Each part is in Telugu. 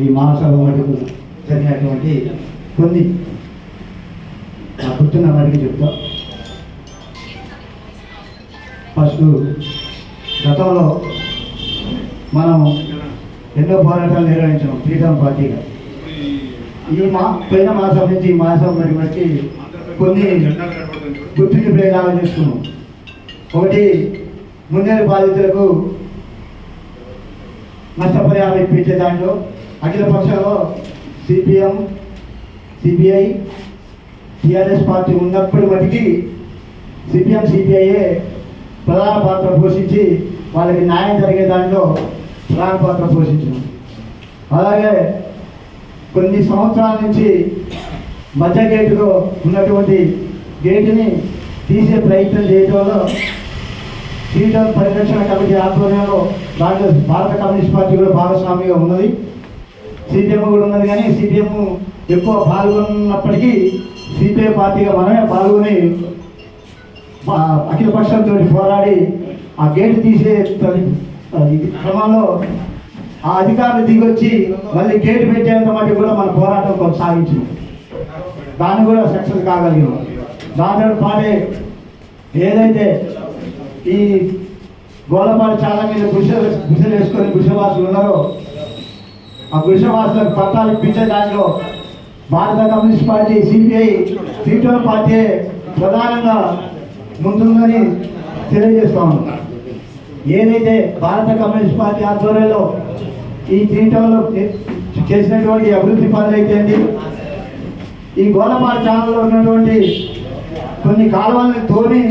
ఈ మహాసభ మటుకు జరిగినటువంటి కొన్ని నా గుర్తున్న వాటికి చెప్తా. ఫస్ట్ గతంలో మనం ఎన్నో పోరాటాలు నిర్వహించాం ఫ్రీడమ్ పార్టీగా. ఈ మా పోయిన మాసం నుంచి ఈ మాసం మరి బట్టి కొన్ని గుర్తింపు ప్రయోగాలు చేసుకున్నాం ఒకటి ముందరి బాధితులకు నష్టపరిహారం ఇప్పించే దాంట్లో అఖిల పక్షంలో సిపిఎం సిపిఐ టిఆర్ఎస్ పార్టీ ఉన్నప్పటి మటుకి సిపిఎం సిపిఐఏ ప్రధాన పాత్ర పోషించి వాళ్ళకి న్యాయం జరిగే దాంట్లో ప్రధాన పాత్ర పోషించింది. అలాగే కొన్ని సంవత్సరాల నుంచి మధ్య గేటులో ఉన్నటువంటి గేటుని తీసే ప్రయత్నం చేయడంలో శ్రీధర్ పరిరక్షణ కమిటీ ఆధ్వర్యంలో దాంట్లో భారత కమ్యూనిస్ట్ పార్టీ కూడా భాగస్వామిగా ఉన్నది. సిపిఎం కూడా ఉన్నది కానీ సిపిఎం ఎక్కువ పాల్గొన్నప్పటికీ సిపిఐ పార్టీగా మనమే పాల్గొని మా అఖిల పక్షంతో పోరాడి ఆ గేటు తీసే క్రమంలో ఆ అధికారులు దిగొచ్చి మళ్ళీ గేటు పెట్టేంత మటుకు కూడా మన పోరాటం కొనసాగించింది. దాన్ని కూడా సక్సెస్ కాగలిగాం దాంతో పాటే ఏదైతే ఈ గోలపాడు చాలా మీద గుసలు గుసలు వేసుకొని గుడిసెవాసులు ఉన్నారో ఆ గుడిసెవాసులకు పట్టాలు ఇప్పించే దానిలో భారత కమ్యూనిస్ట్ పార్టీ సిపిఐ టీటోల పార్టీ ప్రధానంగా ముందుందని తెలియజేస్తా ఉన్నాం. ఏదైతే భారత కమ్యూనిస్ట్ పార్టీ ఆధ్వర్యంలో ఈ టీటోలో చేసినటువంటి అభివృద్ధి పనులు అయితే ఈ గోలపాల ఛానల్లో ఉన్నటువంటి కొన్ని కాలువల్ని తోని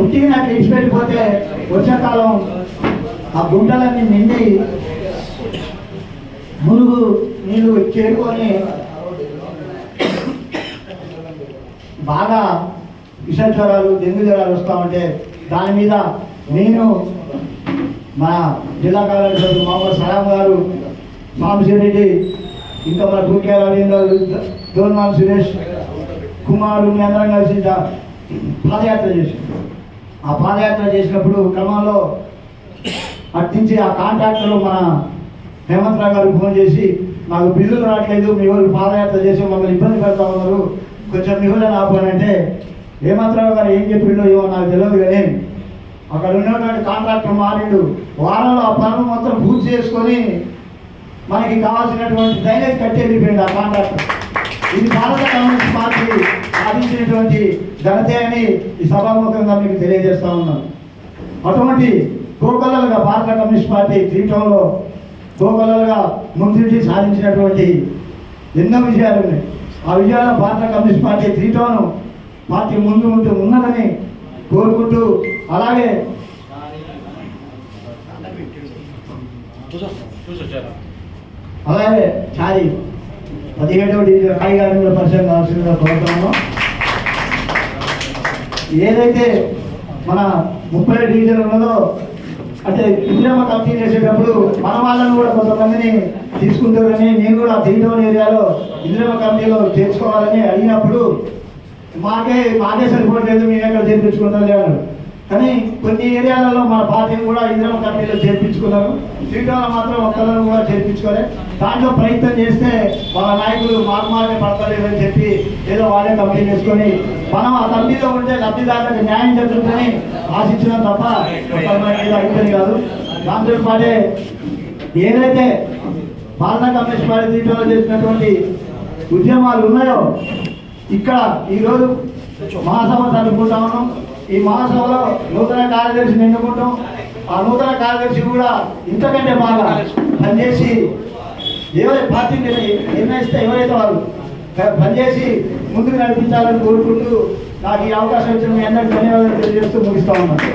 ఉట్టిగా నాకు ఇచ్చిపెట్టిపోతే వర్షాకాలం ఆ గుంటలన్నీ నిండి మురుగు నీళ్ళు చేరుకొని బాగా విషజ్వరాలు డెంగ్యూ జ్వరాలు వస్తూ ఉంటే దాని మీద నేను మా జిల్లా కలెక్టర్ మామూలు సలాం గారు సాంబశివరెడ్డి ఇంకా మన టూకే రవీంద్ర దోర్మాన్ సురేష్ కుమారు మీ అందరం కలిసి పాదయాత్ర చేసి ఆ పాదయాత్ర చేసినప్పుడు క్రమంలో అట్టించి ఆ కాంట్రాక్టర్లో మన హేమంత్ రావు గారికి ఫోన్ చేసి నాకు బిల్లులు రావట్లేదు మీ వాళ్ళు పాదయాత్ర చేసి మమ్మల్ని ఇబ్బంది పెడతా ఉన్నారు. కొంచెం మీ వాళ్ళు ఆపానంటే హేమంత్ రావు గారు ఏం చెప్పిండో ఏమో నాకు తెలియదు కానీ అక్కడ ఉన్నటువంటి కాంట్రాక్టర్ మారిండు. వారంలో ఆ పనులు మొత్తం పూర్తి చేసుకొని మనకి కావాల్సినటువంటి డ్రైనేజ్ కట్టి వెళ్ళిపోయింది ఆ కాంట్రాక్టర్. ఇది భారత కమ్యూనిస్ట్ పార్టీ సాధించినటువంటి ఘనతే అని ఈ సభాముఖంగా మీకు తెలియజేస్తా ఉన్నాను. అటువంటి గోకొల్లలుగా భారత కమ్యూనిస్ట్ పార్టీ జీవితంలో గోకొల్లలుగా ముందుండి సాధించినటువంటి ఎన్నో విజయాలు ఉన్నాయి. ఆ విజయాలు భారత కమ్యూనిస్ట్ పార్టీ జీవితంలో పార్టీ ముందు ఉంటూ ఉన్నదని కోరుకుంటూ అలాగే అలాగే చారి పదిహేడవ డివిజన్ రాయి పరిచయం కావాల్సిందిగా కోరుతున్నాము. ఏదైతే మన ముప్పై డివిజన్ ఉన్నదో అంటే ఇందిరమ్మ కంపెనీ చేసేటప్పుడు మన వాళ్ళని కూడా కొంతమందిని తీసుకుంటారని నేను కూడా దిగిటోన్ ఏరియాలో ఇందిరమ్మ కంపెనీలో చేర్చుకోవాలని అడిగినప్పుడు మాకే మాకే సరిపోవట్లేదు మేము ఎక్కడ చేర్పించుకుంటారు అన్నాడు కానీ కొన్ని ఏరియాలలో మన పార్టీని కూడా ఇందిరమ్మ కంపెనీలో చేర్పించుకున్నారు. శ్రీకాకుళం మాత్రం ఒక్కలను కూడా చేర్పించుకోలే. దాంట్లో ప్రయత్నం చేస్తే వాళ్ళ నాయకులు మాకు మాకే పడతలేదని చెప్పి ఏదో వాళ్ళే కంపెనీ చేసుకొని మనం ఆ కంపెనీలో ఉంటే లబ్ధిదారులకు న్యాయం జరుగుతుందని ఆశించడం తప్ప ఒక్కరి ఏదో కాదు. దాంతో పాటే ఏదైతే భారత కమ్యూనిస్ట్ పార్టీ శ్రీకాకుళం చేసినటువంటి ఉద్యమాలు ఉన్నాయో ఇక్కడ ఈరోజు మహాసభ జరుపుకుంటా ఉన్నాం. ఈ మహాసభలో నూతన కార్యదర్శిని ఎన్నుకుంటాం. ఆ నూతన కార్యదర్శి కూడా ఇంతకంటే బాగా పనిచేసి ఎవరి పార్టీ నిర్ణయిస్తే ఎవరైతే వాళ్ళు పనిచేసి ముందుకు నడిపించాలని కోరుకుంటూ నాకు ఈ అవకాశం ఇచ్చిన మీ అందరికీ ధన్యవాదాలు తెలియజేస్తూ ముగిస్తా ఉన్నాను.